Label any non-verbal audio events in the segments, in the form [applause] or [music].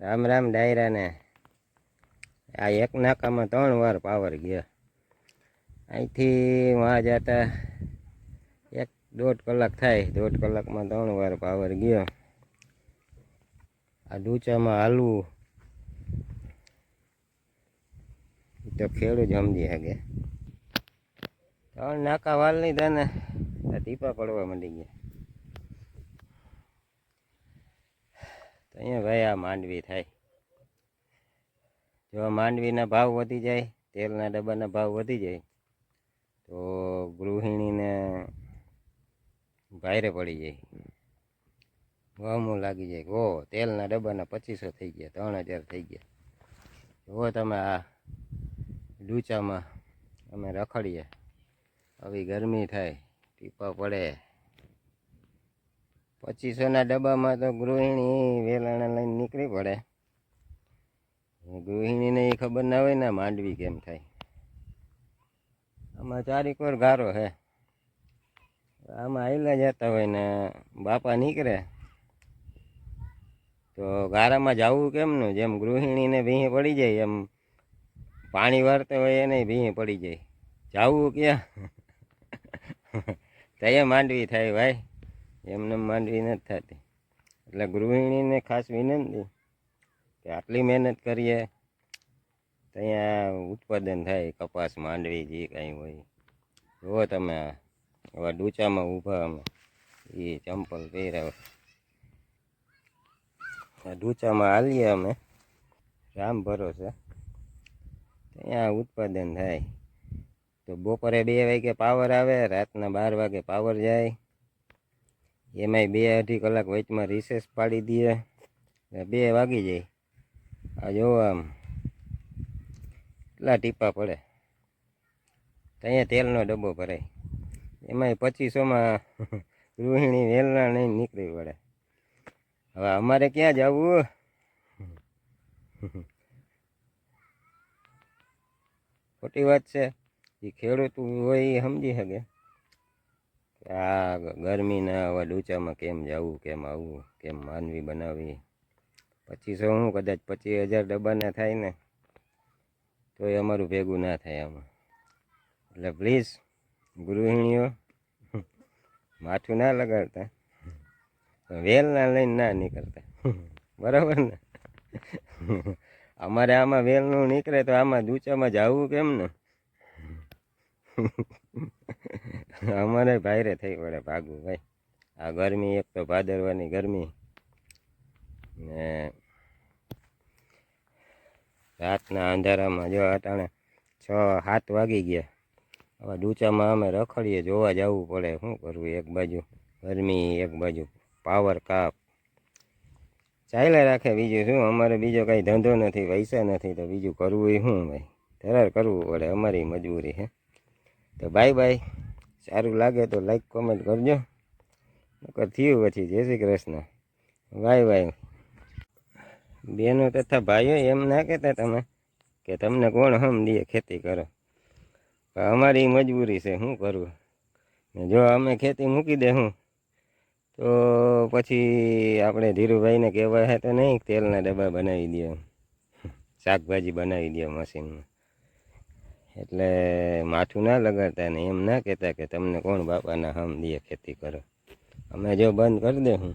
રામ રામ ડાયરાને. આ એક નાકામાં ત્રણ વાર પાવર ગયો. અહીંથી વાં જતા એક દોઢ કલાક થાય. દોઢ કલાકમાં ત્રણ વાર પાવર ગયો. આ ડૂચામાં હાલવું. તો ખેડૂત સમજી શકે. ત્રણ નાકા વાલ નહીં તને ટીપા પડવા માંડી ગયા. તો અહીંયા ભાઈ આ માંડવી થાય. જો આ માંડવીના ભાવ વધી જાય, તેલના ડબ્બાના ભાવ વધી જાય, તો ગૃહિણીને ભાયરે પડી જાય. વામું લાગી જાય ઓ તેલના ડબ્બાના પચીસો થઈ ગયા, ત્રણ હજાર થઈ ગયા. જુઓ તમે આ ડૂચામાં અમે રખડીએ, આવી ગરમી થાય, ટીપા પડે. પચીસોના ડબ્બામાં તો ગૃહિણી વેલાણા લઈને નીકળી પડે. ગૃહિણીને એ ખબર ના હોય ને માંડવી કેમ થાય. આમાં ચારીકોર ગારો હે. આમાં આવેલા જતા હોય ને બાપા નીકળે. તો ગારામાં જવું કેમનું? જેમ ગૃહિણીને ભીહે પડી જાય, એમ પાણી વારતા હોય એને ભીહે પડી જાય. જાવું ક્યાં? [laughs] તૈયાર માંડવી થાય ભાઈ. એમને માંડવી નથી થતી. એટલે ગૃહિણીને ખાસ વિનંતી કે આટલી મહેનત કરીએ ત્યાં ઉત્પાદન થાય, કપાસ, માંડવી, જે કાંઈ હોય. જુઓ તમે એવા ડૂચામાં ઊભા અમે. એ ચંપલ પહેર્યા ડૂચામાં હાલીએ અમે. રામ ભરોસે. ત્યાં ઉત્પાદન થાય. તો બપોરે બે વાગે પાવર આવે, રાતના બાર વાગે પાવર જાય. એમાંય બે અઢી કલાક વચમાં રિસેસ પાડી દઈએ. બે વાગી જાય. આ જો આમ કેટલા ટીપા પડે. અહીંયા તેલનો ડબ્બો ભરાય. એમાંય પચીસોમાં [laughs] ગૃહિણી વેલના નહીં નીકળી પડે હવે અમારે ક્યાં જવું? [laughs] ખોટી વાત છે. એ ખેડૂત હોય એ સમજી શકે. આ ગરમીના આવા ડૂચામાં કેમ જવું, કેમ આવવું કેમ માનવી બનાવવી પચીસો હું કદાચ પચીસ હજાર ડબ્બાના થાય ને તો એ અમારું ભેગું ના થાય આમાં. એટલે પ્લીઝ ગૃહિણીઓ, માથું ના લગાડતા. વેલ ના લઈને ના નીકળતા. બરાબર ને? અમારે આમાં વેલનું નીકળે તો આમાં દૂચામાં જવું કેમ ને? અમારે ભાઈરે થઈ પડે ભાગવું, ભાઈ. આ ગરમી એક તો ભાદરવાની ગરમી. ને રાતના અંધારામાં જો અટાણે છ, સાત વાગી ગયા. હવે ડૂચામાં અમે રખડીએ, જોવા જવું પડે, શું કરવું એક બાજુ? ગરમી એક બાજુ. પાવર કાપ ચાલ્યા રાખે બીજું શું? અમારે બીજો કાંઈ ધંધો નથી, પૈસા નથી, તો બીજું કરવું એ શું, ભાઈ? ધરાર કરવું પડે, અમારી મજબૂરી, હે? તો બાય બાય. સારું લાગે તો લાઈક કોમેન્ટ કરજો. નકર થયું પછી. જય શ્રી કૃષ્ણ. Bye bye. બહેનો તથા ભાઈઓ એમ ના કહેતા તમે કે તમને કોણ હમ દે ખેતી કરો. અમારી મજબૂરી છે શું કરવું જો અમે ખેતી મૂકી દેહું તો પછી આપણે ધીરુભાઈને કહેવાય તો નહીં, તેલના ડબ્બા બનાવી દે શાકભાજી બનાવી દે મશીનમાં. એટલે માથું ના લગાડતા ને એમ ના કહેતા કે તમને કોણ બાપાના હમ દે ખેતી કરો. અમે જો બંધ કરી દે હું.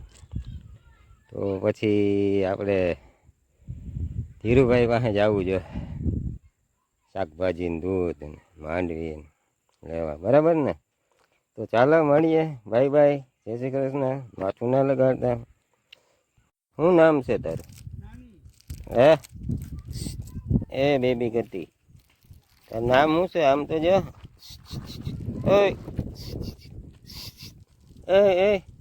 તો પછી આપણે ધીરુભાઈ પાસે જવું જોઈએ શાકભાજી ને દૂધ ને માંડવી લેવા. બરાબર ને? તો ચાલો મળીએ. Bye bye. જય શ્રી કૃષ્ણ. માથું ના લગાડતા. શું નામ છે તારું? હે? એ બેબી કરતી. નામ શું છે? આમ તો જો. એ એ